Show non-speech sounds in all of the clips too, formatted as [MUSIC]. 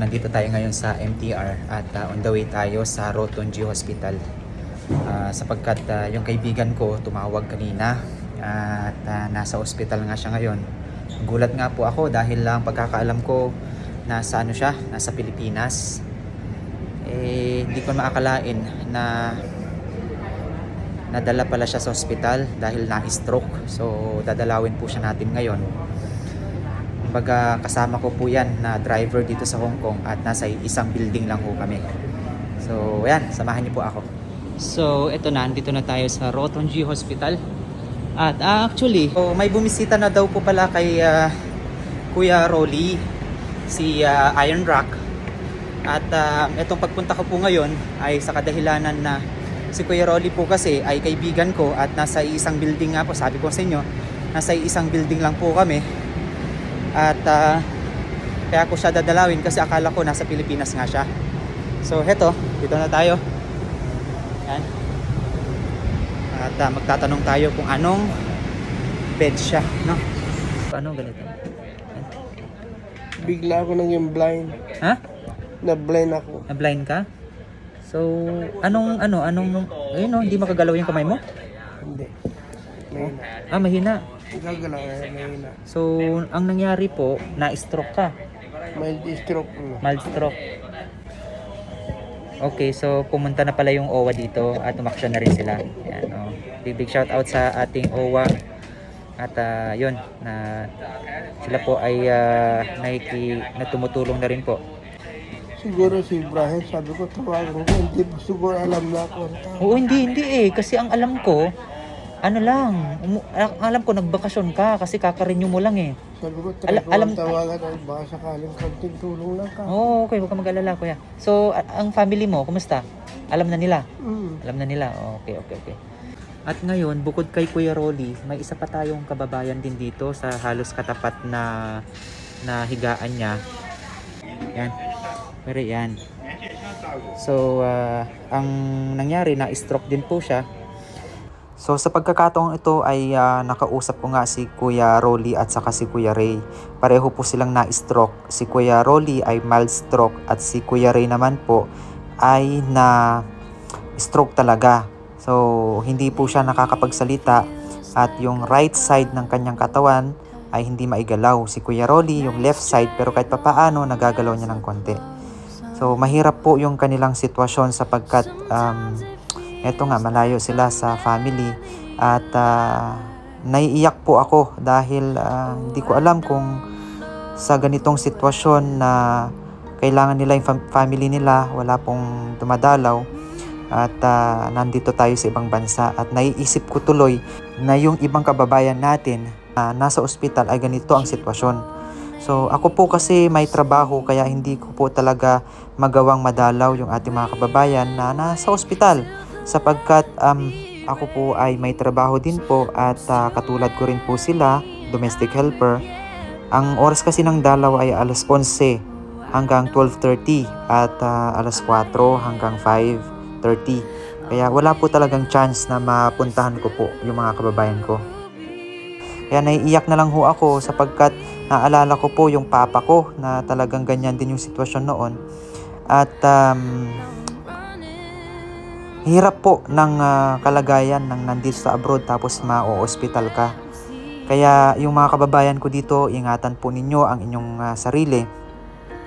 nandito tayo ngayon sa MTR at uh, on the way tayo sa Rotonji Hospital. Ah, sapagkat ah, yung kaibigan ko tumawag kanina at ah, nasa ospital nga siya ngayon. Gulat nga po ako dahil lang pagkakaalam ko nasa ano siya, nasa Pilipinas. Eh hindi ko maakalain na nadala pala siya sa ospital dahil na-stroke. So dadalawin po siya natin ngayon. Kumbaga kasama ko po yan na driver dito sa Hong Kong at nasa isang building lang po kami. So ayan, samahan niyo po ako. So ito na, andito na tayo sa Rotonji Hospital. At ah, actually, so, may bumisita na daw po pala kay ah, Kuya Rolly, si ah, Iron Rock. At ah, itong pagpunta ko po ngayon ay sa kadahilanan na si Kuya Rolly po kasi ay kaibigan ko at nasa isang building nga po. Sabi ko sa inyo, nasa isang building lang po kami. At ah, kaya ko siya dadalawin kasi akala ko nasa Pilipinas nga siya. So heto, dito na tayo. Yan. At ah, magtatanong tayo kung anong bed siya, no? Ano ganito? Bigla ako nang yung blind. Ha? Na-blind ako. Na-blind ka? So, anong ano, anong ayun no, hindi makagalaw yung kamay mo? Hindi. Mahina. Ah, mahina. Gagalaw eh, mahina. So, ang nangyari po, na-stroke ka. Mild stroke. Mild stroke. Okay, so pumunta na pala yung OWA dito at umaksyon na rin sila. Yan, oh. Big, big shout out sa ating OWA. At ah, yun, na sila po ay uh, naiki, na tumutulong na rin po. Siguro si Ibrahim, sabi ko tawagan ko, hindi siguro alam na ako. ang. Oo, hindi, hindi eh. Kasi ang alam ko, ano lang, umu- ang alam ko nagbakasyon ka kasi kakarenew mo lang eh. Ko, ko alam- ang tawagan ay baka sakaling konting tulong lang ka. Oo, okay, huwag ka mag-alala kuya. So, ang family mo, kumusta? Alam na nila? Mm. Alam na nila? Oh, okay, okay, okay. At ngayon, bukod kay Kuya Rolly, may isa pa tayong kababayan din dito sa halos katapat na na higaan niya. Yan. Pero yan. So, ah, ang nangyari na stroke din po siya. So sa pagkakataong ito ay ah, nakausap ko nga si Kuya Rolly at saka si Kuya Ray. Pareho po silang na-stroke. Si Kuya Rolly ay mild stroke at si Kuya Ray naman po ay na stroke talaga. So hindi po siya nakakapagsalita at yung right side ng kanyang katawan ay hindi maigalaw. Si Kuya Rolly yung left side pero kahit papaano nagagalaw niya ng konti. So mahirap po yung kanilang sitwasyon sapagkat um, eto nga malayo sila sa family at ah, naiiyak po ako dahil ah, hindi ko alam kung sa ganitong sitwasyon na kailangan nila yung fam- family nila wala pong dumadalaw at ah, nandito tayo sa ibang bansa at naiisip ko tuloy na yung ibang kababayan natin na nasa ospital ay ganito ang sitwasyon. So ako po kasi may trabaho kaya hindi ko po talaga magawang madalaw yung ating mga kababayan na nasa ospital sapagkat um, ako po ay may trabaho din po at ah, katulad ko rin po sila, domestic helper. Ang oras kasi ng dalaw ay alas 11 hanggang 12.30 at ah, alas 4 hanggang 5.30. Kaya wala po talagang chance na mapuntahan ko po yung mga kababayan ko. Kaya naiiyak na lang ho ako sapagkat naalala ko po yung papa ko na talagang ganyan din yung sitwasyon noon. At um, hirap po ng ah, kalagayan ng nandito sa abroad tapos ma-hospital ka. Kaya yung mga kababayan ko dito, ingatan po ninyo ang inyong ah, sarili.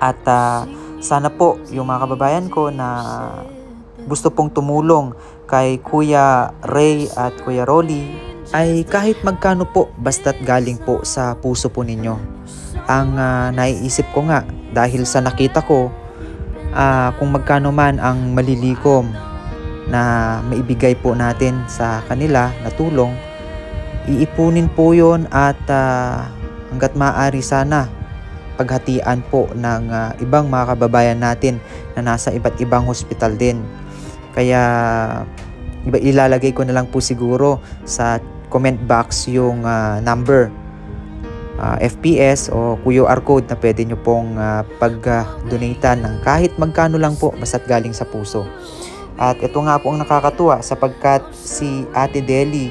At ah, sana po yung mga kababayan ko na gusto pong tumulong kay Kuya Ray at Kuya Rolly ay kahit magkano po basta't galing po sa puso po ninyo. Ang ah, naiisip ko nga dahil sa nakita ko ah, kung magkano man ang malilikom na maibigay po natin sa kanila na tulong, iipunin po yon at ah, hanggat maaari sana paghatian po ng ah, ibang mga kababayan natin na nasa iba't ibang hospital din. Kaya iba ilalagay ko na lang po siguro sa comment box yung ah, number ah, FPS o QR code na pwede nyo pong ah, pag-donatean ng kahit magkano lang po basta't galing sa puso. At ito nga po ang nakakatuwa sapagkat si Ate Deli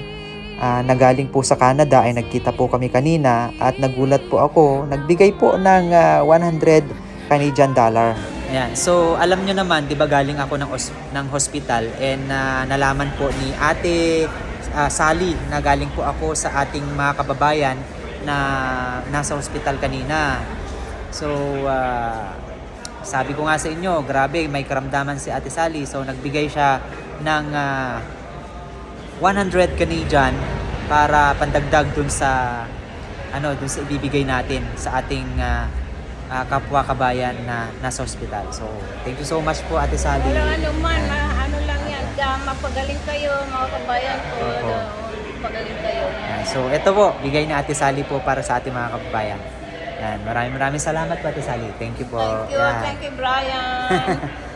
ah, na galing po sa Canada ay nagkita po kami kanina at nagulat po ako. Nagbigay po ng ah, 100 Canadian dollar. Ayan. So, alam nyo naman, di ba galing ako ng, os- ng hospital and ah, nalaman po ni ate ah, Sally na galing po ako sa ating mga kababayan na nasa hospital kanina. So, ah, sabi ko nga sa inyo, grabe, may karamdaman si ate Sally. So, nagbigay siya ng ah, 100 Canadian para pandagdag dun sa ano dun sa ibibigay natin sa ating ah, ah, kapwa kabayan na nasa hospital. So, thank you so much po Ate Sally. Walang ano man, ma- ano lang yan. Uh, mapagaling kayo, mga kabayan ko. Opo. Uh, mapagaling kayo. So, ito po, bigay ni Ate Sally po para sa ating mga kababayan. Yan, maraming maraming salamat po Ate Sally. Thank you po. Thank you, Yan. thank you, Brian. [LAUGHS]